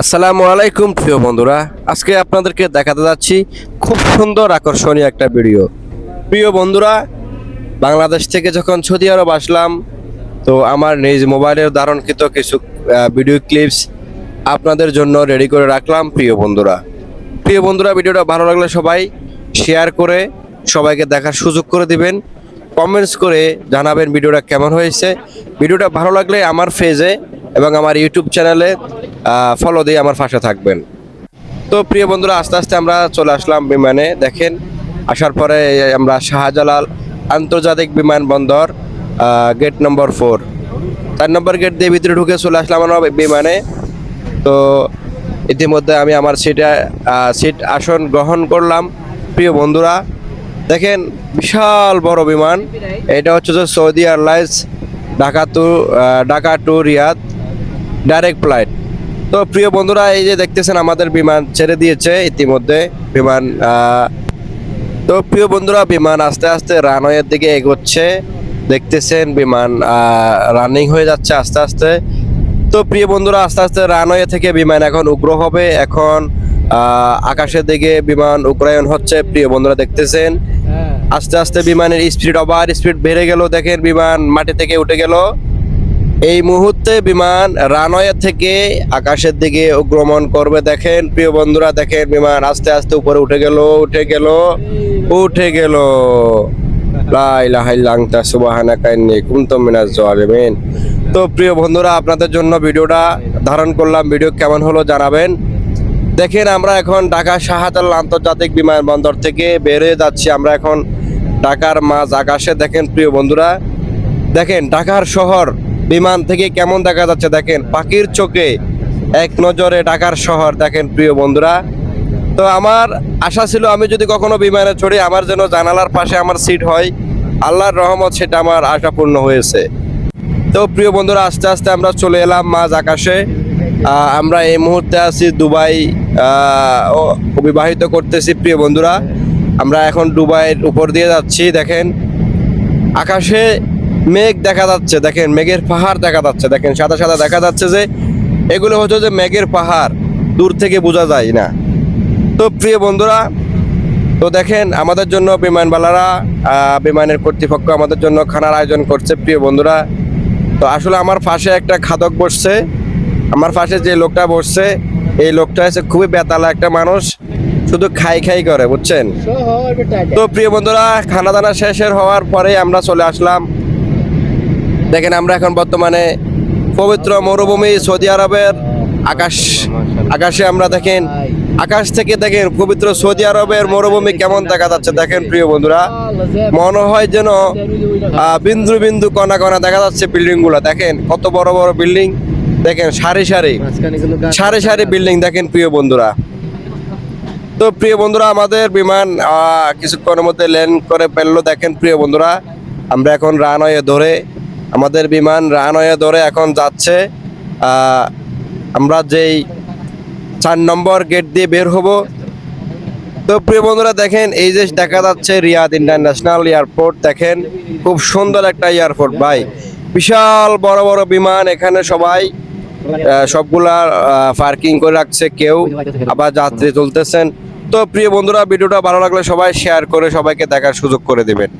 আসসালামু আলাইকুম, প্রিয় বন্ধুরা। আজকে আপনাদেরকে দেখাতে যাচ্ছি খুব সুন্দর আকর্ষণীয় একটা ভিডিও। প্রিয় বন্ধুরা, বাংলাদেশ থেকে যখন সৌদি আরব আসলাম, তো আমার নিজ মোবাইলের ধারণকৃত কিছু ভিডিও ক্লিপস আপনাদের জন্য রেডি করে রাখলাম, প্রিয় বন্ধুরা। প্রিয় বন্ধুরা, ভিডিওটা ভালো লাগলে সবাই শেয়ার করে সবাইকে দেখার সুযোগ করে দিবেন। কমেন্টস করে জানাবেন ভিডিওটা কেমন হয়েছে। ভিডিওটা ভালো লাগলে আমার পেজে এবং আমার ইউটিউব চ্যানেলে ফলো দিয়ে আমার পাশে থাকবেন। তো প্রিয় বন্ধুরা, আস্তে আস্তে আমরা চলে আসলাম বিমানে। দেখেন, আসার পরে আমরা শাহজালাল আন্তর্জাতিক বিমানবন্দর গেট নম্বর ফোর চার নম্বর গেট দিয়ে ভিতরে ঢুকে চলে আসলাম আমরা বিমানে। তো ইতিমধ্যে আমি আমার সিটে সিট আসন গ্রহণ করলাম। প্রিয় বন্ধুরা, দেখেন, বিশাল বড় বিমান। এটা হচ্ছে যে Saudi airlines, Dhaka to Dhaka to Riyadh. Direct flight. তো প্রিয় বন্ধুরা এই যে দেখতেছেন আমাদের বিমান ছেড়ে দিয়েছে ইতিমধ্যে বিমান তো প্রিয় বন্ধুরা বিমান আস্তে আস্তে রানওয়ের দিকে এগোচ্ছে। দেখতেছেন বিমান রানিং হয়ে যাচ্ছে আস্তে আস্তে। তো প্রিয় বন্ধুরা আস্তে আস্তে রানওয়ে থেকে বিমান এখন উগ্র হবে। এখন আহ, আকাশের দিকে বিমান উগ্রায়ন হচ্ছে প্রিয় বন্ধুরা দেখতেছেন। আস্তে আস্তে বিমানের স্পিড ওভার স্পিড বেড়ে গেল। দেখেন বিমান মাটি থেকে উঠে গেল। এই মুহূর্তে বিমান রানওয়ে থেকে আকাশের দিকে উগ্রমণ করবে। দেখেন, প্রিয় বন্ধুরা, দেখেন বিমান আস্তে আস্তে উপরে উঠে গেল উঠে গেল উঠে গেল। তো প্রিয় বন্ধুরা, আপনাদের জন্য ভিডিওটা ধারণ করলাম। ভিডিও কেমন হলো জানাবেন। দেখেন, আমরা এখন ঢাকা শাহজালাল আন্তর্জাতিক বিমানবন্দর থেকে বেরিয়ে যাচ্ছি। আমরা এখন ঢাকার মাঝ আকাশে। দেখেন, প্রিয় বন্ধুরা, দেখেন, ঢাকার শহর বিমান থেকে কেমন দেখা যাচ্ছে দেখেন, পাখির চোখে এক নজরে ঢাকার শহর দেখেন প্রিয় বন্ধুরা। তো আমার আশা ছিল আমি যদি কখনো বিমানে চড়ি, আমার যেন জানালার পাশে আমার সিট হয়, আল্লাহর রহমত সেটা আমার আশা পূর্ণ হয়েছে। তো প্রিয় বন্ধুরা, আস্তে আস্তে আমরা চলে এলাম মাঝ আকাশে। আমরা এই মুহূর্তে আছি দুবাই অবিবাহিত করতেছি প্রিয় বন্ধুরা। আমরা এখন দুবাইয়ের উপর দিয়ে যাচ্ছি, দেখেন। আকাশে মেঘ দেখা যাচ্ছে দেখেন মেঘের পাহাড় দেখা যাচ্ছে দেখেন সাদা সাদা দেখা যাচ্ছে যে এগুলো হচ্ছে যে মেঘের পাহাড় দূর থেকে বোঝা যায় না। তো প্রিয় বন্ধুরা তো দেখেন আমাদের জন্য বিমানবালারা বিমানের কর্তৃপক্ষ আমাদের জন্য খানার আয়োজন করছে প্রিয় বন্ধুরা। তো আসলে আমার পাশে একটা খাদক বসছে আমার পাশে যে লোকটা বসছে এই লোকটা হচ্ছে খুবই বেতালা একটা মানুষ শুধু খাই খাই করে বুঝছেন? তো প্রিয় বন্ধুরা খানা দানা শেষের হওয়ার পরে আমরা চলে আসলাম। দেখেন আমরা এখন বর্তমানে পবিত্র মরুভূমি সৌদি আরবের আকাশ আকাশে আমরা দেখেন আকাশ থেকে দেখেন পবিত্র সৌদি আরবের মরুভূমি কেমন দেখা যাচ্ছে। দেখেন প্রিয় বন্ধুরা মনে হয় যেন বিন্দু বিন্দু কণা কণা দেখা যাচ্ছে বিল্ডিংগুলো দেখেন কত বড় বড় বিল্ডিং। দেখেন সারি সারি সারি সারি বিল্ডিং দেখেন প্রিয় বন্ধুরা। তো প্রিয় বন্ধুরা আমাদের বিমান কিছুক্ষণের মধ্যে ল্যান্ড করে ফেলল। দেখেন প্রিয় বন্ধুরা আমরা এখন রানওয়ে ধরে আমাদের বিমান রানওয়ে ধরে এখন যাচ্ছে। আমরা যেই চার নম্বর গেট দিয়ে বের হব। তো প্রিয় বন্ধুরা দেখেন, এই যে দেখা যাচ্ছে রিয়াদ ইন্টারন্যাশনাল এয়ারপোর্ট, দেখেন খুব সুন্দর একটা এয়ারপোর্ট ভাই। বিশাল বড় বড় বিমান, এখানে সবাই সবগুলা পার্কিং করে রাখছে কেউ, আবার যাত্রী তুলতেছেন। তো প্রিয় বন্ধুরা, ভিডিওটা ভালো লাগলে সবাই শেয়ার করে সবাইকে দেখার সুযোগ করে দিবেন।